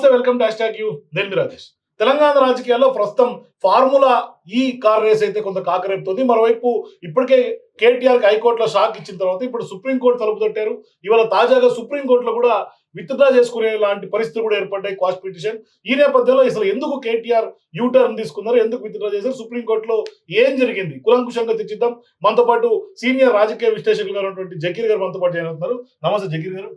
నమస్తే welcome to hash you. నేను మీ రాజేష్. తెలంగాణ రాజకీయాల్లో ప్రస్తుతం ఫార్ములా ఈ కార్ రేస్ అయితే కొంత కాకరేపుతోంది. మరోవైపు ఇప్పటికే కేటీఆర్కి హైకోర్టులో షాక్ ఇచ్చిన తర్వాత ఇప్పుడు సుప్రీంకోర్టు తలుపు తట్టారు. ఇవాళ తాజాగా సుప్రీంకోర్టులో కూడా విత్డ్రా చేసుకునే లాంటి పరిస్థితులు కూడా ఏర్పడ్డాయి కాస్ట్ పిటిషన్. ఈ నేపథ్యంలో అసలు ఎందుకు కేటీఆర్ యూ టర్న్ తీసుకున్నారు? ఎందుకు విత్డ్రా చేశారు? సుప్రీంకోర్టులో ఏం జరిగింది? కులంకుశంగా తెచ్చిద్దాం మనతో పాటు సీనియర్ రాజకీయ విశ్లేషకులు ఉన్నటువంటి జకీర్ గారు మనతో పాటు జాయిన్ అవుతున్నారు. నమస్తే జకీర్ గారు.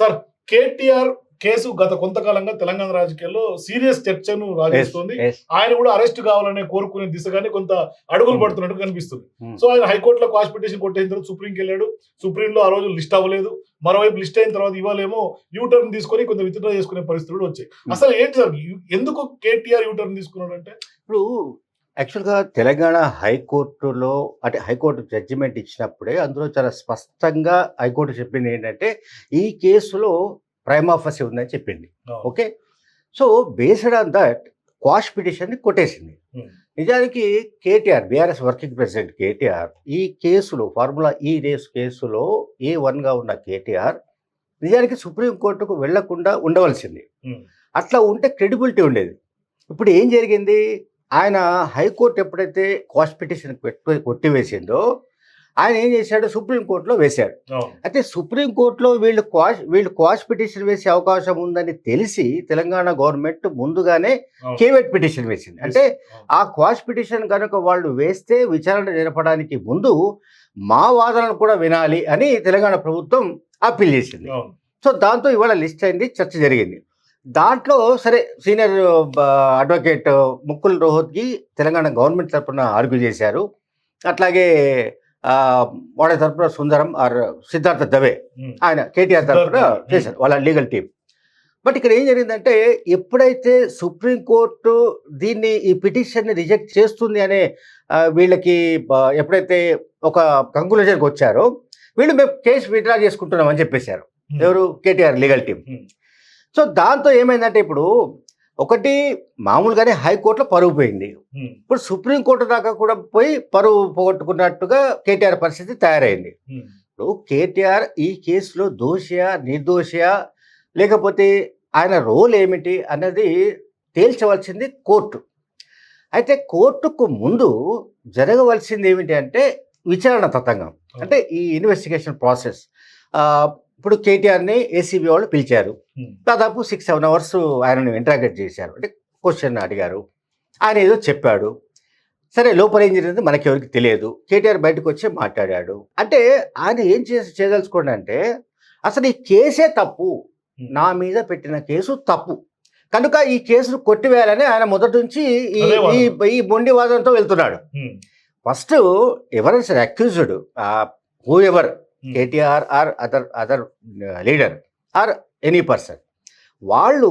సార్ కేటీఆర్ కేసు గత కొంతకాలంగా తెలంగాణ రాజకీయాల్లో సీరియస్ చర్చను రాజేస్తుంది. ఆయన కూడా అరెస్ట్ కావాలనే కోరుకునే దిశగానే కొంత అడుగులు Hmm. పడుతున్నట్టు కనిపిస్తుంది. Hmm. సో ఆయన హైకోర్టులో క్వాష్ పిటిషన్ కొట్టేసిన తర్వాత సుప్రీంకి వెళ్ళాడు. సుప్రీంలో ఆ రోజు లిస్ట్ అవ్వలేదు. మరోవైపు లిస్ట్ అయిన తర్వాత ఇవాళేమో యూ టర్న్ తీసుకొని కొంత విత్డ్రా చేసుకునే పరిస్థితులు వచ్చాయి. Hmm. అసలు ఏంటి సార్? ఎందుకు కేటీఆర్ యూ టర్న్ తీసుకున్నాడు అంటే ఇప్పుడు యాక్చువల్గా తెలంగాణ హైకోర్టులో అంటే హైకోర్టు జడ్జిమెంట్ ఇచ్చినప్పుడే అందులో చాలా స్పష్టంగా హైకోర్టు చెప్పింది ఏంటంటే ఈ కేసులో ప్రైమ్ ఆఫర్స్ ఉందని చెప్పింది. Okay? So based on that quash పిటిషన్ని కొట్టేసింది. నిజానికి KTR BRS working president KTR ఈ కేసులో ఫార్ములా ఈ రేస్ కేసులో ఏ వన్గా ఉన్న కేటీఆర్ నిజానికి సుప్రీంకోర్టుకు వెళ్ళకుండా ఉండవలసింది. అట్లా ఉంటే క్రెడిబిలిటీ ఉండేది. ఇప్పుడు ఏం జరిగింది? ఆయన హైకోర్టు ఎప్పుడైతే కాస్ట్ పిటిషన్ కొట్టివేసిందో ఆయన ఏం చేశాడు సుప్రీంకోర్టులో వేశాడు. అయితే సుప్రీంకోర్టులో వీళ్ళు క్వాష్ వీళ్ళు క్వాష్ పిటిషన్ వేసే అవకాశం ఉందని తెలిసి తెలంగాణ గవర్నమెంట్ ముందుగానే. కేవెట్ పిటిషన్ వేసింది అంటే. ఆ క్వాష్ పిటిషన్ కనుక వాళ్ళు వేస్తే విచారణ జరపడానికి ముందు మా వాదనలు కూడా వినాలి అని తెలంగాణ ప్రభుత్వం అప్పీల్ చేసింది. సో దాంతో ఇవాళ లిస్ట్ అయింది చర్చ జరిగింది దాంట్లో సరే senior advocate Mukul Rohatgi Telangana government తరపున ఆర్గ్యూ చేశారు అట్లాగే వాళ్ళ తరపున సుందరం ఆర్ సిద్ధార్థ దవే. ఆయన కేటీఆర్ దవే. చేశారు వాళ్ళ లీగల్ టీం బట్ ఇక్కడ ఏం జరిగిందంటే ఎప్పుడైతే సుప్రీంకోర్టు దీన్ని ఈ పిటిషన్ని రిజెక్ట్ చేస్తుంది అనే వీళ్ళకి ఎప్పుడైతే ఒక కంక్లూజన్కి వచ్చారో వీళ్ళు మేము కేసు విత్డ్రా చేసుకుంటున్నాం అని చెప్పేశారు. ఎవరు కేటీఆర్ లీగల్ టీం. సో దాంతో ఏమైందంటే ఇప్పుడు ఒకటి మామూలుగానే హైకోర్టులో పరుగు పోయింది. ఇప్పుడు సుప్రీంకోర్టు దాకా కూడా పోయి పరువు పోగొట్టుకున్నట్టుగా కేటీఆర్ పరిస్థితి తయారైంది. ఇప్పుడు కేటీఆర్ ఈ కేసులో దోషియా నిర్దోషియా లేకపోతే ఆయన రోల్ ఏమిటి అన్నది తేల్చవలసింది కోర్టు. అయితే కోర్టుకు ముందు జరగవలసింది ఏమిటి అంటే విచారణ తతంగం. అంటే ఈ ఇన్వెస్టిగేషన్ ప్రాసెస్. ఇప్పుడు కేటీఆర్ని ఏసీబీ వాళ్ళు పిలిచారు. Hmm. దాదాపు సిక్స్ సెవెన్ అవర్స్ ఆయనను ఇంటరాగేట్ చేశారు. అంటే క్వశ్చన్ అడిగారు. ఆయన ఏదో చెప్పాడు. సరే లోపల ఏం జరిగింది మనకి ఎవరికి తెలియదు. కేటీఆర్ బయటకు వచ్చి మాట్లాడాడు. అంటే ఆయన ఏం చేసి చేయదలుచుకోండి అంటే అసలు ఈ కేసే తప్పు. నా మీద పెట్టిన కేసు తప్పు. కనుక ఈ కేసును కొట్టివేయాలని ఆయన మొదటి నుంచి ఈ. ఈ- మొండి వాదనతో వెళ్తున్నాడు. Hmm. ఫస్ట్ ఎవరైనా సరే accused whoever Hmm. KTR or other other leader or any person వాళ్ళు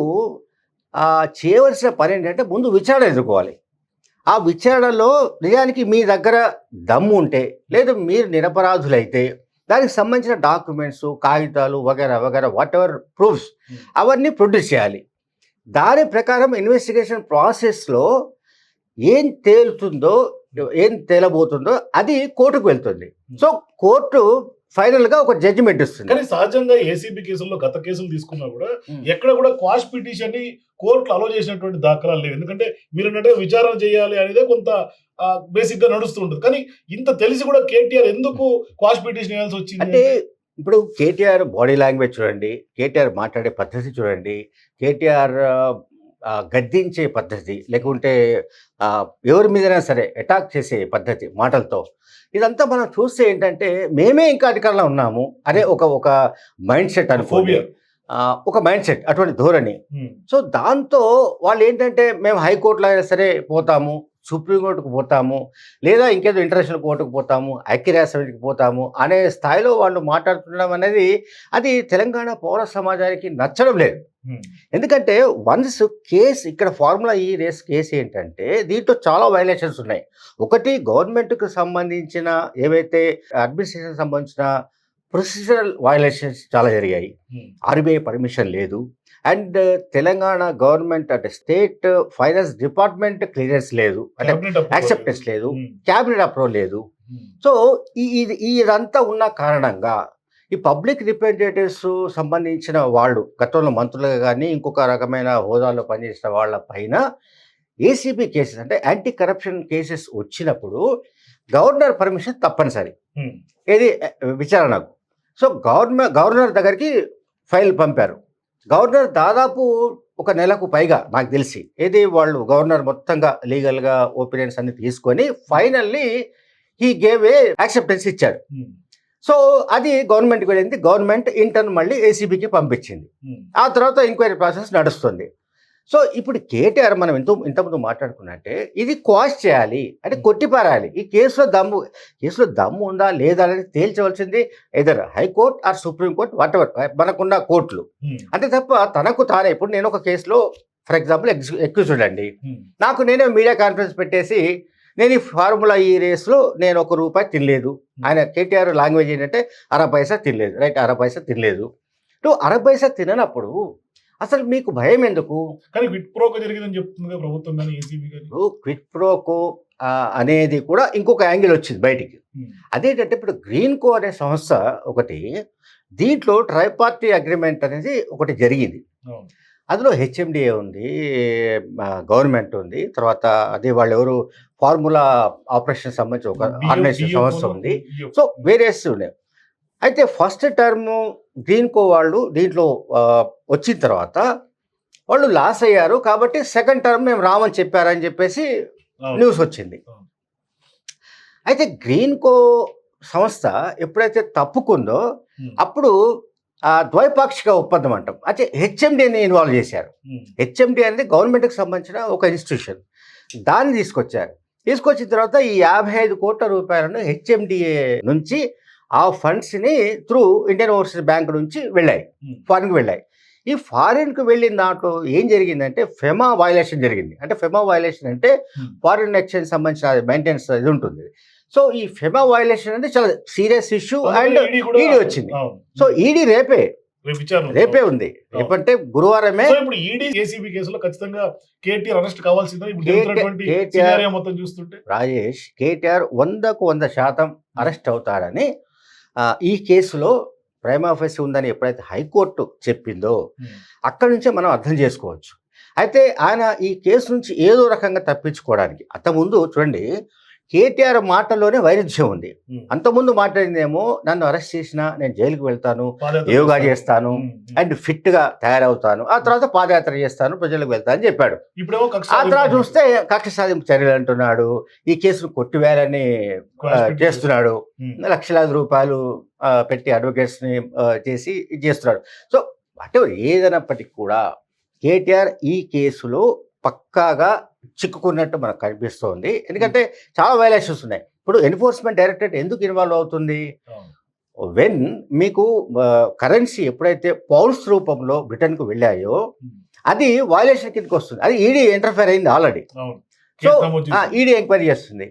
చేయవలసిన పని ఏంటంటే ముందు విచారణ ఎదుర్కోవాలి. ఆ విచారణలో నిజానికి మీ దగ్గర దమ్ము ఉంటే లేదు మీరు నిరపరాధులైతే దానికి సంబంధించిన డాక్యుమెంట్స్ కాగితాలు వగేరా వగేరా వాట్ ఎవర్ ప్రూఫ్స్ Hmm. అవన్నీ ప్రొడ్యూస్ చేయాలి. దాని ప్రకారం ఇన్వెస్టిగేషన్ ప్రాసెస్లో ఏం తేలుతుందో ఏం తేలబోతుందో అది కోర్టుకు వెళ్తుంది. సో కోర్టు ఫైనల్గా ఒక జడ్జిమెంట్ ఇస్తుంది కానీ సహజంగా ఏసీబీ కేసుల్లో గత కేసులు తీసుకున్నా కూడా ఎక్కడ కూడా క్వాష్ పిటిషన్ని కోర్టులో అలో చేసినటువంటి దాఖలాలు లేవు. ఎందుకంటే మీరు అన్నట్టుగా విచారణ చేయాలి అనేదే కొంత బేసిక్గా నడుస్తూ ఉంటుంది. కానీ ఇంత తెలిసి కూడా కేటీఆర్ ఎందుకు క్వాష్ పిటిషన్ వేయాల్సి వచ్చింది? అంటే ఇప్పుడు కేటీఆర్ బాడీ లాంగ్వేజ్ చూడండి కేటీఆర్ మాట్లాడే పద్ధతి చూడండి కేటీఆర్ గద్దించే పద్ధతి లేకుంటే ఎవరి మీదైనా సరే అటాక్ చేసే పద్ధతి మాటలతో. ఇదంతా మనం చూస్తే ఏంటంటే మేమే ఇంకా అధికారంలో ఉన్నాము. అదే ఒక ఒక మైండ్ సెట్ అనుకోండి. ఒక మైండ్ సెట్ అటువంటి ధోరణి. సో దాంతో వాళ్ళు ఏంటంటే మేము హైకోర్టులో అయినా సరే పోతాము. సుప్రీంకోర్టుకు పోతాము లేదా ఇంకేదో ఇంటర్నేషనల్ కోర్టుకు పోతాము ఐక్యరాష్ట్రానికి పోతాము అనే స్థాయిలో వాళ్ళు మాట్లాడుతుండడం అనేది అది తెలంగాణ పౌర సమాజానికి నచ్చడం లేదు. ఎందుకంటే వన్స్ కేసు ఇక్కడ ఫార్ములా ఈ రేస్ కేసు ఏంటంటే దీంట్లో చాలా వైలేషన్స్ ఉన్నాయి. ఒకటి గవర్నమెంట్కి సంబంధించిన ఏవైతే అడ్మినిస్ట్రేషన్ సంబంధించిన ప్రొసీజరల్ వైలేషన్స్ చాలా జరిగాయి. ఆర్బీఐ పర్మిషన్ లేదు. అండ్ తెలంగాణ గవర్నమెంట్ అంటే స్టేట్ ఫైనాన్స్ డిపార్ట్మెంట్ క్లియరెన్స్ లేదు. అంటే. యాక్సెప్టెన్స్ లేదు. క్యాబినెట్ అప్రూవల్ లేదు. ఉమ్, సో ఈ ఇది- ఇదంతా ఉన్న కారణంగా ఈ పబ్లిక్ రిప్రజెంటేటివ్స్ సంబంధించిన వాళ్ళు గతంలో మంత్రులుగా కానీ ఇంకొక రకమైన హోదాలో పనిచేసిన వాళ్ళ పైన ఏసీబీ కేసెస్ అంటే యాంటీ కరప్షన్ కేసెస్ వచ్చినప్పుడు గవర్నర్ పర్మిషన్ తప్పనిసరి. ఏది అ, విచారణకు. సో గవర్నర్ గవర్నర్ దగ్గరికి ఫైల్ పంపారు. గవర్నర్ దాదాపు ఒక నెలకు పైగా నాకు తెలిసి ఏది వాళ్ళు గవర్నర్ మొత్తంగా లీగల్గా ఒపీనియన్స్ అన్ని తీసుకొని ఫైనల్లీ ఈ గేవ్ ఏ యాక్సెప్టెన్స్ ఇచ్చాడు. సో అది గవర్నమెంట్కి వెళ్ళింది. గవర్నమెంట్ ఇంటర్న్ మళ్ళీ ఏసీబీకి పంపించింది. ఆ తర్వాత ఎంక్వైరీ ప్రాసెస్ నడుస్తుంది. సో ఇప్పుడు కేటీఆర్ మనం ఎంతో ఇంతకుముందు మాట్లాడుకున్నట్టే ఇది క్వాష్ చేయాలి అంటే కొట్టిపారాలి. ఈ కేసులో దమ్ము కేసులో దమ్ము ఉందా లేదా అనేది తేల్చవలసింది either high court or supreme court whatever మనకున్న కోర్టులు. ఉమ్, అంతే తప్ప తనకు తానే ఇప్పుడు నేను ఒక కేసులో ఫర్ ఎగ్జాంపుల్ ఎక్స్ ఎక్యూజ్డ్ అండి. ఉమ్, నాకు నేనే మీడియా కాన్ఫరెన్స్ పెట్టేసి నేను ఈ ఫార్ములా ఈ రేస్లో నేను ఒక రూపాయి తినలేదు. ఆయన కేటీఆర్ లాంగ్వేజ్ ఏంటంటే అర పైసా తినలేదు రైట్ అర పైసా తినలేదు. నువ్వు అర పైసా తిననప్పుడు అసలు మీకు భయం ఎందుకు? కానీ క్విట్ ప్రోక జరిగిందని చెప్తుంది ప్రభుత్వం కానీ ఏసీబీ కానీ. క్విట్ ప్రోకో అనేది కూడా ఇంకొక యాంగిల్ వచ్చింది బయటికి. ఉమ్, అదేంటంటే ఇప్పుడు గ్రీన్ కో అనే సంస్థ ఒకటి దీంట్లో ట్రైపార్టీ అగ్రిమెంట్ అనేది ఒకటి జరిగింది. అందులో హెచ్ఎండిఏ ఉంది గవర్నమెంట్ ఉంది తర్వాత అదే వాళ్ళు ఎవరు ఫార్ములా ఆపరేషన్ సంబంధించి ఒక ఆర్గనైజేషన్ సంస్థ ఉంది. సో వేరియస్ ఉన్నాయి. అయితే ఫస్ట్ టర్మ్ గ్రీన్ కో వాళ్ళు దీంట్లో వచ్చిన తర్వాత వాళ్ళు లాస్ అయ్యారు కాబట్టి సెకండ్ టర్మ్ మేము రామని చెప్పారని చెప్పేసి. న్యూస్ వచ్చింది. అయితే గ్రీన్ కో సంస్థ ఎప్పుడైతే తప్పుకుందో అప్పుడు ఆ ద్వైపాక్షిక ఒప్పందం అంటాం. అయితే హెచ్ఎండిని ఇన్వాల్వ్ చేశారు. హెచ్ఎండి అనేది గవర్నమెంట్కి సంబంధించిన ఒక ఇన్స్టిట్యూషన్. దాన్ని తీసుకొచ్చారు. తీసుకొచ్చిన తర్వాత ఈ యాభై ఐదు కోట్ల రూపాయలను హెచ్ఎండిఏ నుంచి ఆ ఫండ్స్ని త్రూ ఇండియన్ ఓవర్సీస్ బ్యాంక్ నుంచి వెళ్ళాయి. ఫారిన్కి వెళ్ళాయి. ఈ ఫారిన్కి వెళ్ళిన దాంట్లో ఏం జరిగిందంటే ఫెమా వైలేషన్ జరిగింది. అంటే ఫెమా వైలేషన్ అంటే ఫారిన్ ఎక్స్చేంజ్ సంబంధించిన మెయింటెనెన్స్ ఇది ఉంటుంది. సో ఈ ఫెమా వైలేషన్ అనేది చాలా సీరియస్ ఇష్యూ అండ్ ఈడీ కూడా- ఈడీ వచ్చింది. సో ఈడీ రేపే. రేపు ఉంది. రేపే ఉంది. రేపంటే గురువారమే ఇప్పుడు ఈడీ ఏసీబీ కేసులో ఖచ్చితంగా కేటీఆర్ అరెస్ట్ కావాల్సిందే. మొత్తం చూస్తుంటే. రాజేష్ కేటీఆర్ వందకు వంద శాతం అరెస్ట్ అవుతాడని ఆ, ఈ కేసులో ప్రైమాఫెస్ ఉందని ఎప్పుడైతే హైకోర్టు చెప్పిందో అక్కడి నుంచే మనం అర్థం చేసుకోవచ్చు. అయితే ఆయన ఈ కేసు నుంచి ఏదో రకంగా తప్పించుకోవడానికి అంతకుముందు చూడండి కేటీఆర్ మాటలోనే వైరుధ్యం ఉంది. అంతకుముందు మాట్లాడిందేమో నన్ను అరెస్ట్ చేసినా నేను జైలుకి వెళ్తాను యోగా. చేస్తాను. అండ్ ఫిట్గా తయారవుతాను. ఆ తర్వాత పాదయాత్ర చేస్తాను ప్రజలకు వెళ్తాను అని చెప్పాడు. ఆ తర్వాత చూస్తే కక్ష సాధింపు చర్యలు అంటున్నాడు ఈ కేసును కొట్టివేయాలని చేస్తున్నాడు. లక్షలాది రూపాయలు పెట్టి అడ్వకేట్స్ని చేసి చేస్తున్నాడు. సో అంటే ఏదైనప్పటికీ కూడా కేటీఆర్ ఈ కేసులో పక్కాగా చిక్కుకున్నట్టు మనకు కనిపిస్తోంది. ఎందుకంటే చాలా వైలేషన్స్ ఉన్నాయి. ఇప్పుడు ఎన్ఫోర్స్మెంట్ డైరెక్టరేట్ ఎందుకు ఇన్వాల్వ్ అవుతుంది. వెన్ మీకు కరెన్సీ ఎప్పుడైతే పౌల్స్ రూపంలో బ్రిటన్కు వెళ్ళాయో అది వైలేషన్ కిందకి వస్తుంది. అది ఈడీ ఇంటర్ఫేర్ అయింది ఆల్రెడీ సో ఈడీ ఎంక్వైరీ చేస్తుంది.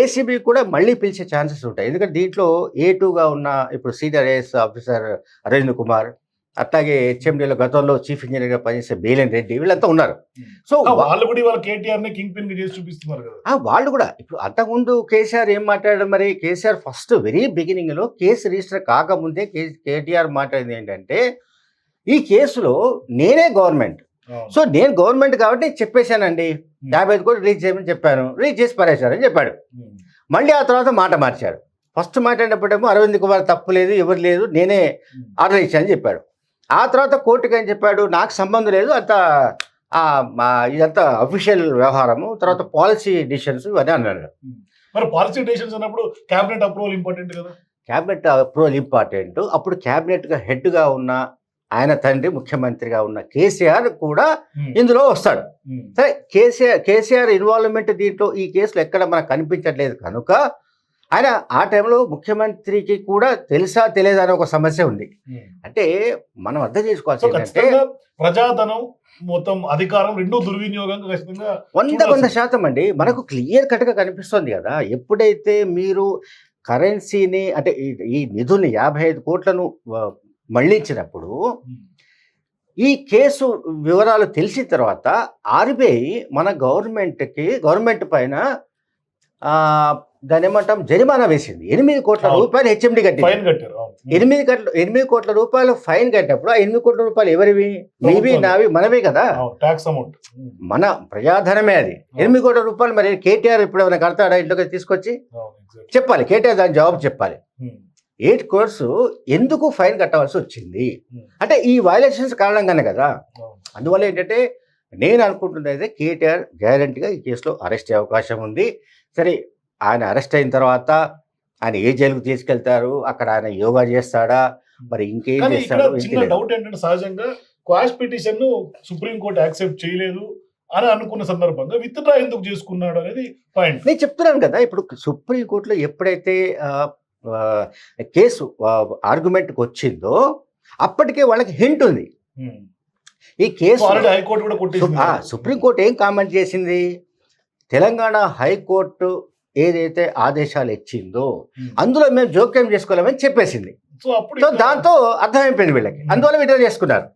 ఏసీబీ కూడా మళ్ళీ పిలిచే ఛాన్సెస్ ఉంటాయి. ఎందుకంటే దీంట్లో ఏ టూగా ఉన్న ఇప్పుడు senior IAS officer Arvind Kumar అట్లాగే హెచ్ఎండిలో గతంలో చీఫ్ ఇంజనీర్గా పనిచేసే బేలెన్ రెడ్డి వీళ్ళంతా ఉన్నారు. సో వాళ్ళు కూడా ఇవాళ కింగ్ పిన్ చేసి చూపిస్తున్నారు కదా. వాళ్ళు కూడా. ఇప్పుడు అంతకుముందు కేసీఆర్ ఏం మాట్లాడారు మరి? కేసీఆర్ ఫస్ట్ వెరీ బిగినింగ్లో కేసు రిజిస్టర్ కాకముందే కే కేటీఆర్ మాట్లాడింది ఏంటంటే ఈ కేసులో నేనే గవర్నమెంట్. సో నేను గవర్నమెంట్ కాబట్టి చెప్పేశానండి. యాభై ఐదు కోట్లు రిలీజ్ చేయమని చెప్పాను. రిలీజ్ చేసి పరేశారని చెప్పాడు. మళ్ళీ ఆ తర్వాత మాట మార్చాడు ఫస్ట్ మాట్లాడినప్పుడేమో అరవింద్ కుమార్ తప్పు లేదు ఎవరు లేదు నేనే. ఆర్డర్ ఇచ్చానని చెప్పాడు. ఆ తర్వాత కోర్టుకి ఏం చెప్పాడు? నాకు సంబంధం లేదు అంత ఇదంతా అఫీషియల్ వ్యవహారము తర్వాత పాలసీ డిసిషన్స్ ఇవన్నీ అన్నాడు. మరి పాలసీ డెసిషన్స్ అన్నప్పుడు కేబినెట్ అప్రూవల్ ఇంపార్టెంట్ కదా? క్యాబినెట్ అప్రూవల్ ఇంపార్టెంట్ అప్పుడు క్యాబినెట్గా హెడ్గా ఉన్న ఆయన తండ్రి ముఖ్యమంత్రిగా ఉన్న కేసీఆర్ కూడా ఇందులో వస్తాడు. సరే కేసీఆర్ కేసీఆర్ ఇన్వాల్వ్మెంట్ దీంట్లో ఈ కేసులో ఎక్కడ మనకు కనిపించట్లేదు కనుక ఆయన ఆ టైంలో ముఖ్యమంత్రికి కూడా తెలుసా తెలియదా అనే ఒక సమస్య ఉంది. అంటే మనం అర్థం చేసుకోవాల్సి ప్రజాధనం మొత్తం అధికారం రెండు దుర్వినియోగంగా ఖచ్చితంగా వంద వంద శాతం అండి. మనకు క్లియర్ కట్గా కనిపిస్తుంది కదా. ఎప్పుడైతే మీరు కరెన్సీని అంటే ఈ- నిధుల్ని యాభై ఐదు కోట్లను మళ్ళించినప్పుడు ఈ కేసు వివరాలు తెలిసిన తర్వాత ఆర్బీఐ మన గవర్నమెంట్కి గవర్నమెంట్ పైన దాని ఏమంటాం జరిమానా వేసింది. ఎనిమిది కోట్ల. రూపాయలు హెచ్ఎండి అవును. ఎనిమిది కోట్ల ఎనిమిది కోట్ల రూపాయలు ఫైన్ కట్టినప్పుడు ఆ ఎనిమిది కోట్ల రూపాయలు ఎవరివి? మీవి. నావి మనవే కదా? ట్యాక్స్ అమౌంట్ మన ప్రజాధనమే అది. ఎనిమిది కోట్ల రూపాయలు మరి కేటీఆర్ ఇప్పుడు ఏమైనా కడతాడా ఇంట్లోకి తీసుకొచ్చి. చెప్పాలి కేటీఆర్ దాని జవాబు చెప్పాలి. ఎయిట్ కోర్సు ఎందుకు ఫైన్ కట్టవలసి వచ్చింది? అంటే ఈ వైలేషన్స్ కారణంగానే కదా. అందువల్ల ఏంటంటే నేను అనుకుంటుంది అయితే కేటీఆర్ గ్యారంటీగా ఈ కేసులో అరెస్ట్ అయ్యే అవకాశం ఉంది. సరే ఆయన అరెస్ట్ అయిన తర్వాత ఆయన ఏ జైలుకు తీసుకెళ్తారు? అక్కడ ఆయన యోగా చేస్తాడా? మరి ఇంకేం చేస్తాడు. డౌట్ ఏంటంటే సహజంగా క్వాష్ పిటిషన్ను సుప్రీం కోర్టు యాక్సెప్ట్ చేయలేదు అని అనుకున్న సందర్భంగా విత్ డ్రా ఎందుకు చేసుకున్నాడు అనేది పాయింట్ నేను చెప్తున్నాను కదా ఇప్పుడు సుప్రీంకోర్టులో ఎప్పుడైతే కేసు ఆర్గ్యుమెంట్కి వచ్చిందో అప్పటికే వాళ్ళకి హింట్ ఉంది. ఈ కేసు హైకోర్టు కూడా సుప్రీంకోర్టు ఏం కామెంట్ చేసింది? తెలంగాణ హైకోర్టు ఏదైతే ఆదేశాలు ఇచ్చిందో. అందులో మేము జోక్యం చేసుకోలేమని చెప్పేసింది. సో దాంతో అర్థమైపోయింది వీళ్ళకి. అందువల్ల విడ్రా చేసుకున్నారు.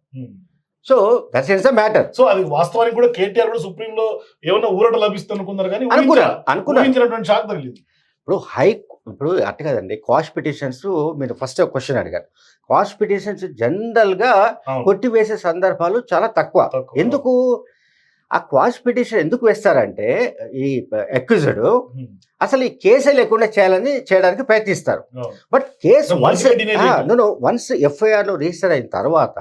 So that's is the matter. So అది వాస్తవానికి కూడా కేటీఆర్ కూడా సుప్రీం లో ఏమైనా ఊరట లభిస్తుంది అనుకున్నారు కానీ అనుకున్నారు అనుకున్నారు. షాక్ తగిలింది. ఇప్పుడు హై ఇప్పుడు అట్ట కదండి కాస్ట్ పిటిషన్స్ మీరు ఫస్ట్ క్వశ్చన్ అడిగారు కాస్ట్ పిటిషన్స్ జనరల్గా అవును. కొట్టివేసే సందర్భాలు చాలా తక్కువ. ఎందుకు ఆ క్వాష్ పిటిషన్ ఎందుకు వేస్తారంటే ఈ అక్యూజ్డ్. అసలు ఈ కేసే లేకుండా చేయాలని చేయడానికి ప్రయత్నిస్తారు. బట్ కేసు వన్స్ చేయడం. వన్స్ ఎఫ్ఐఆర్లో రిజిస్టర్ అయిన తర్వాత.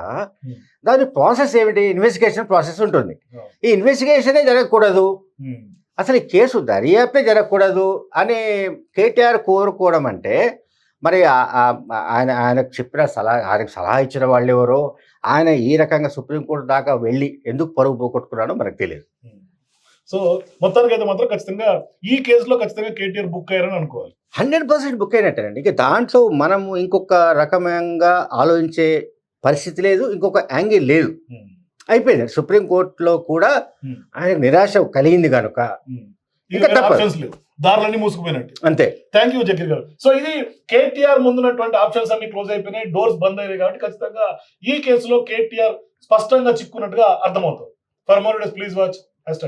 దాని ప్రాసెస్ ఏమిటి ఇన్వెస్టిగేషన్ ప్రాసెస్ ఉంటుంది. ఈ ఇన్వెస్టిగేషనే జరగకూడదు. అసలు ఈ కేసు దర్యాప్తే జరగకూడదు అని కేటీఆర్ కోరుకోవడం అంటే మరి ఆయన ఆయనకు చెప్పిన సలహా ఆయనకు సలహా ఇచ్చిన వాళ్ళు ఎవరో ఆయన ఈ రకంగా సుప్రీంకోర్టు దాకా వెళ్ళి ఎందుకు పరుగు పోగొట్టుకున్నాడో మనకు తెలియదు. సో మొత్తానికి అయితే మాత్రం ఖచ్చితంగా ఈ కేసులో ఖచ్చితంగా కేటీఆర్ బుక్ అయ్యారని అనుకోవాలి హండ్రెడ్ పర్సెంట్ బుక్ అయినట్టేనండి ఇక దాంట్లో మనము ఇంకొక రకమంగా ఆలోచించే పరిస్థితి లేదు ఇంకొక యాంగిల్ లేదు. అయిపోయింది. సుప్రీంకోర్టులో కూడా ఆయన నిరాశ కలిగింది కనుక. దారులన్నీ మూసుకుపోయినట్టు. అంతే. థ్యాంక్ యూ జకీర్ గారు. సో ఇది కేటీఆర్ ముందున్నటువంటి ఆప్షన్స్ అన్ని క్లోజ్ అయిపోయినాయి. డోర్స్ బంద్ అయినాయి కాబట్టి ఖచ్చితంగా ఈ కేసులో కేటీఆర్ స్పష్టంగా చిక్కున్నట్టుగా అర్థమవుతుంది. For more days please watch hash